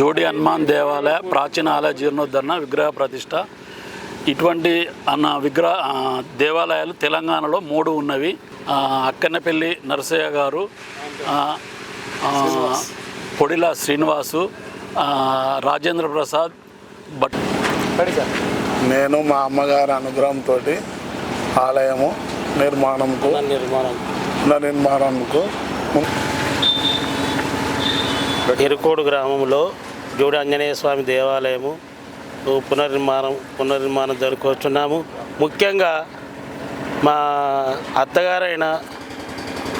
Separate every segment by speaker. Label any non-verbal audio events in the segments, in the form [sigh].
Speaker 1: జోడి హనుమాన్ దేవాలయ ప్రాచీన ఆలయ జీర్ణోద్ధరణ విగ్రహ ప్రతిష్ట. ఇటువంటి అన్న విగ్రహ దేవాలయాలు తెలంగాణలో మూడు ఉన్నవి. అక్కన్నపల్లి నరసయ్య గారు పొడిల శ్రీనివాసు ఆ, రాజేంద్ర ప్రసాద్ భట్
Speaker 2: నేను మా అమ్మగారి అనుగ్రహంతో ఆలయము నిర్మాణంకు
Speaker 3: నిర్మాణం.
Speaker 2: నిర్మాణంకు
Speaker 3: ఎరుకోడు గ్రామంలో జోడి ఆంజనేయ స్వామి దేవాలయము పునర్నిర్మాణం పునర్నిర్మాణం జరుపుకొస్తున్నాము. ముఖ్యంగా మా అత్తగారైన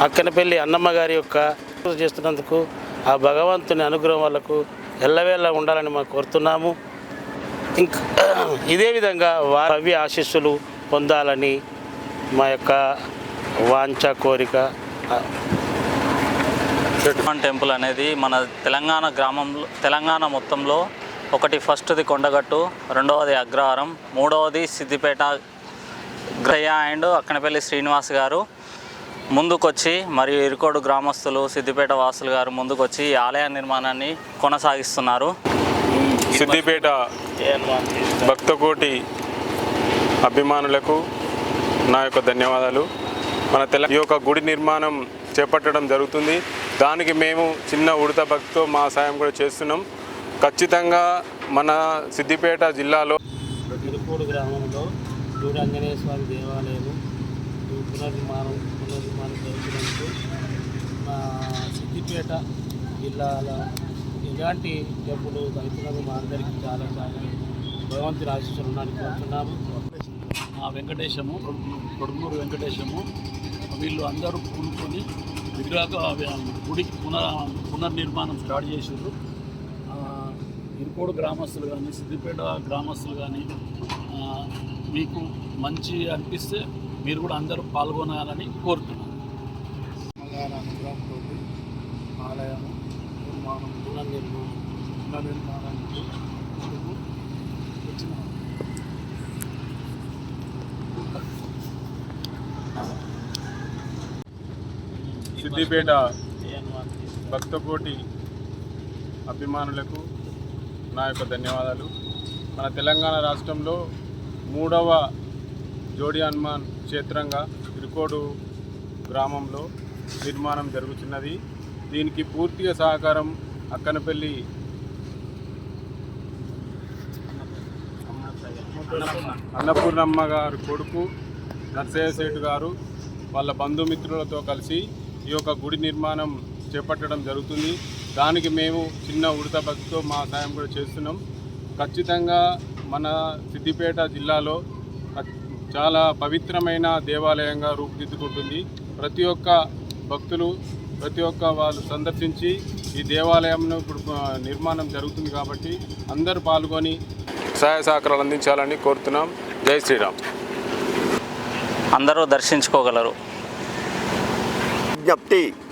Speaker 3: అక్కనపల్లి అన్నమ్మ గారి యొక్క పూజ చేస్తున్నందుకు ఆ భగవంతుని అనుగ్రహం వాళ్ళకు ఎల్లవేళ ఉండాలని మేము కోరుతున్నాము. ఇంకా [clears throat] ఇదే విధంగా వారి ఆశీస్సులు పొందాలని మా యొక్క వాంఛ కోరిక
Speaker 4: హనుమాన్ టెంపుల్ అనేది మన తెలంగాణ గ్రామంలో తెలంగాణ మొత్తంలో ఒకటి ఫస్ట్ది కొండగట్టు రెండవది అగ్రహారం మూడవది సిద్దిపేట గ్రయ్య అండ్ అక్కనపల్లి శ్రీనివాస్ గారు ముందుకొచ్చి మరియు ఇరుకోడు గ్రామస్తులు సిద్దిపేట వాసులు గారు ముందుకొచ్చి ఈ ఆలయ నిర్మాణాన్ని కొనసాగిస్తున్నారు.
Speaker 5: సిద్దిపేట భక్తకోటి అభిమానులకు నా యొక్క ధన్యవాదాలు. మన తెల ఈ యొక్క గుడి నిర్మాణం చేపట్టడం జరుగుతుంది. దానికి మేము చిన్న ఉడత భక్తితో మా సాయం కూడా చేస్తున్నాం. ఖచ్చితంగా మన సిద్దిపేట జిల్లాలో
Speaker 3: తిరుపూడు గ్రామంలో జోడి ఆంజనేయ స్వామి దేవాలయం పునర్నిర్మాణం పునర్నిర్మాణం జరుగుతున్నందుకు మా సిద్దిపేట జిల్లాల ఎలాంటి జబ్బులు తగ్గుతున్నది మా అందరికీ చాలా చాలా భగవంతుని ఆశీస్సులు ఉన్నారని కోరుతున్నాము.
Speaker 1: ఆ వెంకటేశము కొడుమూరు వెంకటేశము వీళ్ళు అందరూ కూడుకొని విగ్రహ గుడికి పునర్ పునర్నిర్మాణం స్టార్ట్ చేసారు ఇరుకోడు గ్రామస్తులు కానీ సిద్దిపేట గ్రామస్తులు కానీ మీకు మంచి అనిపిస్తే మీరు కూడా అందరూ పాల్గొనాలని కోరుతున్నాను.
Speaker 2: అమ్మగారి అనుగ్రహంతో ఆలయము నిర్మాణం
Speaker 3: పునర్నిర్మాణం
Speaker 2: పునర్నిర్మాణానికి వచ్చిన
Speaker 5: సిద్దిపేట భక్తకోటి అభిమానులకు నా యొక్క ధన్యవాదాలు. మన తెలంగాణ రాష్ట్రంలో మూడవ జోడి హనుమాన్ క్షేత్రంగా ఇరుకోడు గ్రామంలో నిర్మాణం జరుగుతున్నది. దీనికి పూర్తిగా సహకారం అక్కనపల్లి అన్నపూర్ణమ్మ గారు కొడుకు నర్సయ్య సేటు గారు వాళ్ళ బంధుమిత్రులతో కలిసి ఈ యొక్క గుడి నిర్మాణం చేపట్టడం జరుగుతుంది. దానికి మేము చిన్న ఉడత భక్తితో మా సాయం కూడా చేస్తున్నాం. ఖచ్చితంగా మన సిద్దిపేట జిల్లాలో చాలా పవిత్రమైన దేవాలయంగా రూపుదిద్దుకుంటుంది. ప్రతి ఒక్క భక్తులు ప్రతి ఒక్క వాళ్ళు సందర్శించి ఈ దేవాలయంను ఇప్పుడు నిర్మాణం జరుగుతుంది కాబట్టి అందరూ పాల్గొని సహాయ సహకారాలు అందించాలని కోరుతున్నాం. జై శ్రీరామ్.
Speaker 4: అందరూ దర్శించుకోగలరు.
Speaker 6: विज्ञप्ति